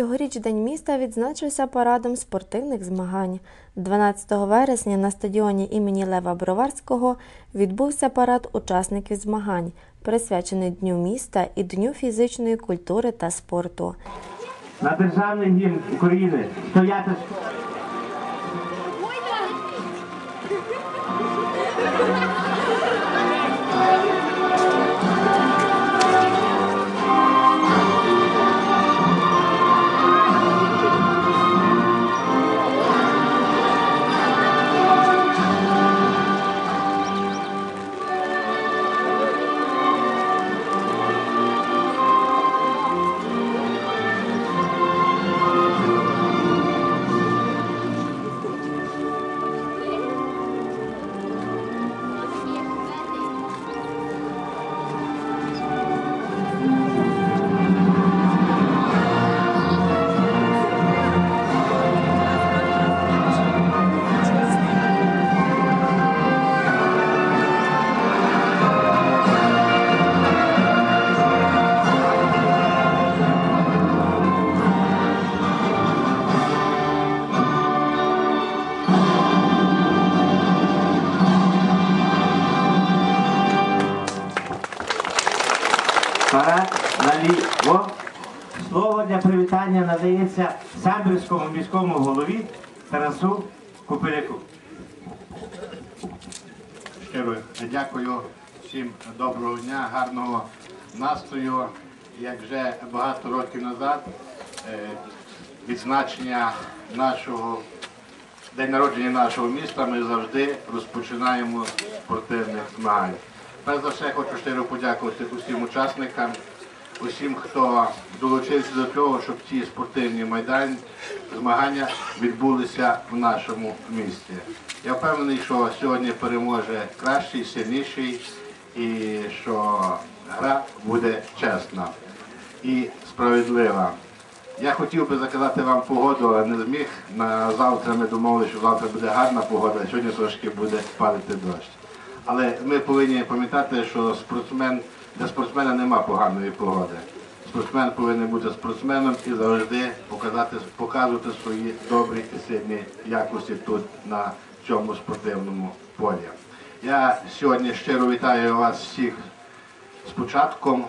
Цьогоріч День міста відзначився парадом спортивних змагань. 12 вересня на стадіоні імені Лева Броварського відбувся парад учасників змагань, присвячений Дню міста і Дню фізичної культури та спорту. на державний гімн України стояти. Привітання надається Самбірському міському голові Тарасу Купиряку. Щиро дякую всім доброго дня, гарного настрою. Як вже багато років назад е, відзначення нашого день народження нашого міста ми завжди розпочинаємо спортивних змагань. Перш за все хочу щиро подякувати усім учасникам, усім, хто долучився до того, щоб ці спортивні майдані змагання відбулися в нашому місті. Я впевнений, що сьогодні переможе кращий, сильніший і що гра буде чесна і справедлива. Я хотів би заказати вам погоду, але не зміг. На завтра ми домовилися, що завтра буде гарна погода, а сьогодні трошки буде падати дощ. Але ми повинні пам'ятати, що спортсмен для спортсмена нема поганої погоди. Спортсмен повинен бути спортсменом і завжди показати, показувати свої добрі і сильні якості тут на цьому спортивному полі. Я сьогодні щиро вітаю вас всіх з початком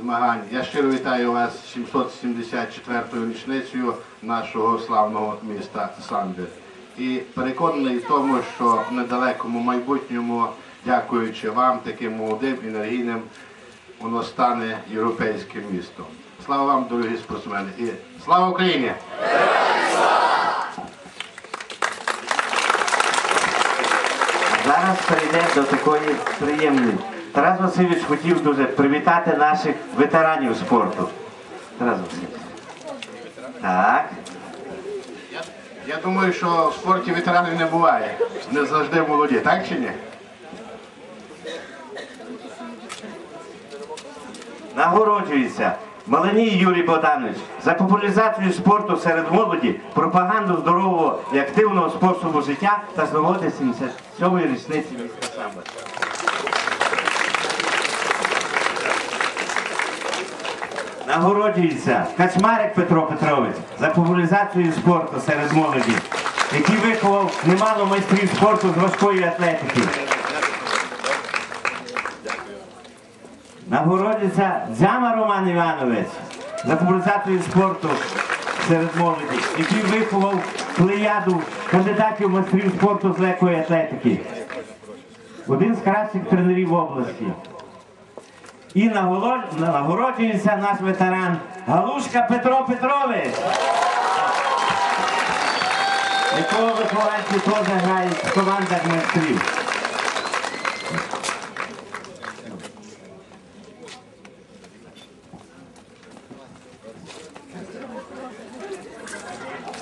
змагань. Я щиро вітаю вас з 774-ю річницею нашого славного міста Самбір. І переконаний в тому, що в недалекому майбутньому, дякуючи вам, таким молодим, енергійним, воно стане європейським містом. Слава вам, дорогі спортсмени! І слава Україні! Зараз перейдемо до такої приємної. Тарас Васильович хотів дуже привітати наших ветеранів спорту. Тарас Васильович. Так. Я, я думаю, що в спорті ветеранів не буває. Не завжди молоді, так чи ні? Нагороджується Маланій Юрій Богданович за популяризацію спорту серед молоді, пропаганду здорового і активного способу життя та з нагоди 77-ї річниці міста Самбір. Нагороджується Качмарик Петро Петрович за популяризацію спорту серед молоді, який виховав немало майстрів спорту з важкої атлетики. Нагороджується Дзяма Роман Іванович за популяризацію спорту серед молоді, який виховав плеяду кандидатів майстрів спорту з легкої атлетики. Один з кращих тренерів області. І нагороджується наш ветеран Галушка Петро Петрович. Якого вихованці теж грають в командах майстрів.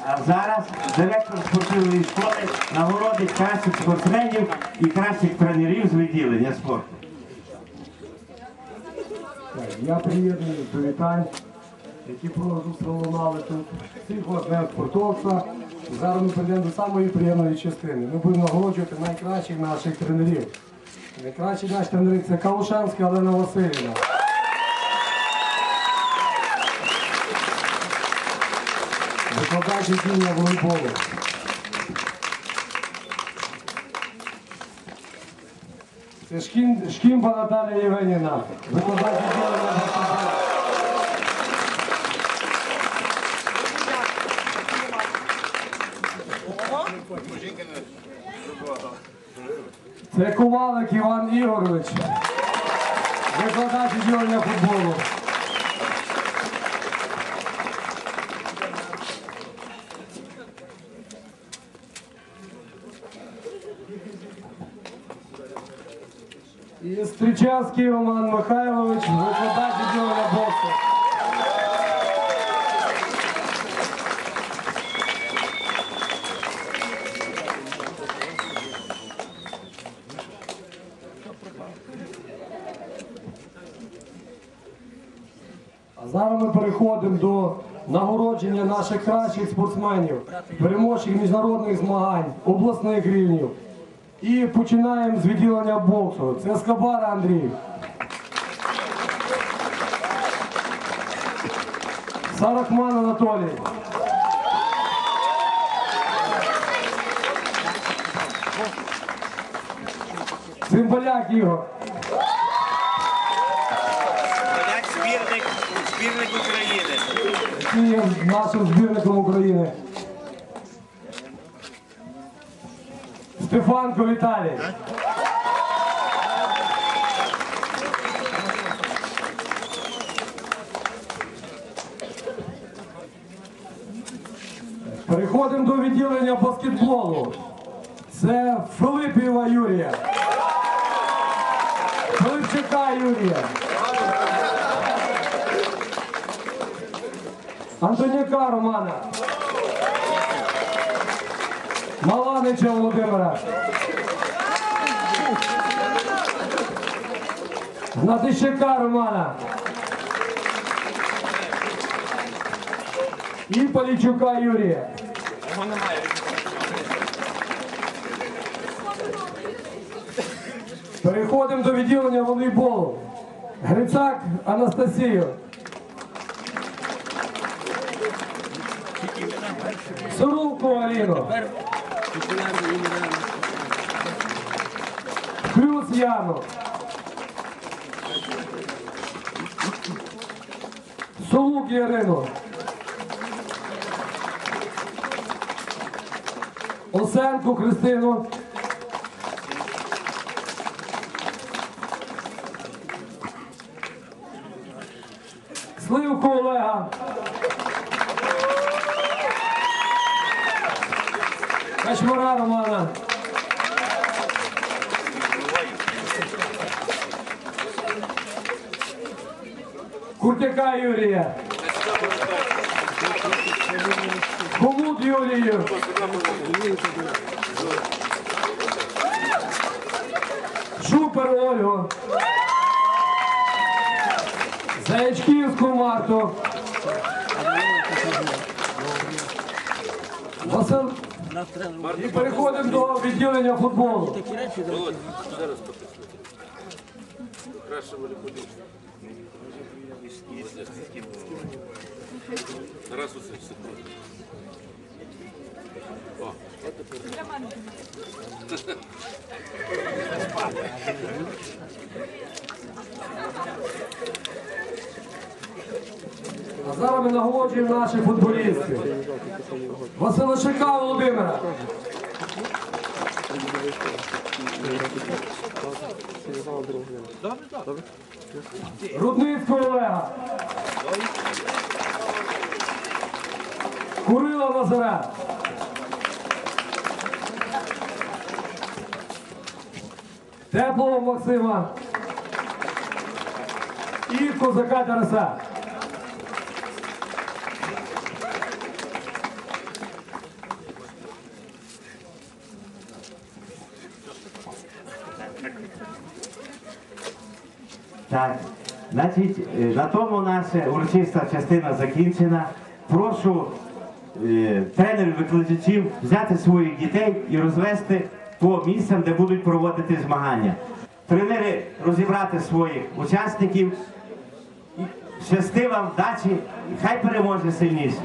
А зараз директор спортивної школи нагородить кращих спортсменів і кращих тренерів з відділення спорту. Я приєднаний до вітань, які пролунали тут. Всіх вас днем спортовця. Зараз ми перейдемо до самої приємної частини. Ми будемо нагороджувати найкращих наших тренерів. Найкращі наші тренери це Калушанська Олена Васильівна. Викладач відділення волейболу. Це Шкін, Шкімба Наталія Євгенівна, викладач відділення баскетболу. Це Ковалик Іван Ігорович, викладач відділення футболу. І Стрічевський Роман Михайлович, викладач відділення боксу. А зараз ми переходимо до нагородження наших кращих спортсменів, переможців міжнародних змагань, обласних рівнів. І починаємо з відділення боксу. Це Скабара Андрій. Сарахман Анатолій. Цимбаляк Ігор. Поляк збірник, збірник України. який нашим збірником України. Стефанко Віталій. Переходимо до відділення баскетболу. Це Филиппєва Юрія. Филипчака Юрія. Антоняка Романа. Маланича Володимира. Гнатищака Романа. І Полічука Юрія. Переходимо до відділення волейболу. Грицак Анастасію. Сорулку Аліну. Плюс Яну. Солук Ярину. Осенку Христину. Сливку Олега. Качмара Романа. Куртяка Юрія. Комут Юрію. Шупер Ольгу. Заячківську Марту. Василь. І переходимо до відділення футболу. А зараз ми нагороджуємо наших футболістів. Василишика Володимира. Рудницького Олега. Курила Назара. Теплого Максима. І козака Тараса. Так, значить, е, на тому наша урочиста частина закінчена. Прошу е, тренерів викладачів взяти своїх дітей і розвести по місцям, де будуть проводити змагання. Тренери розібрати своїх учасників. Щасти вам, вдачі, хай переможе сильніший.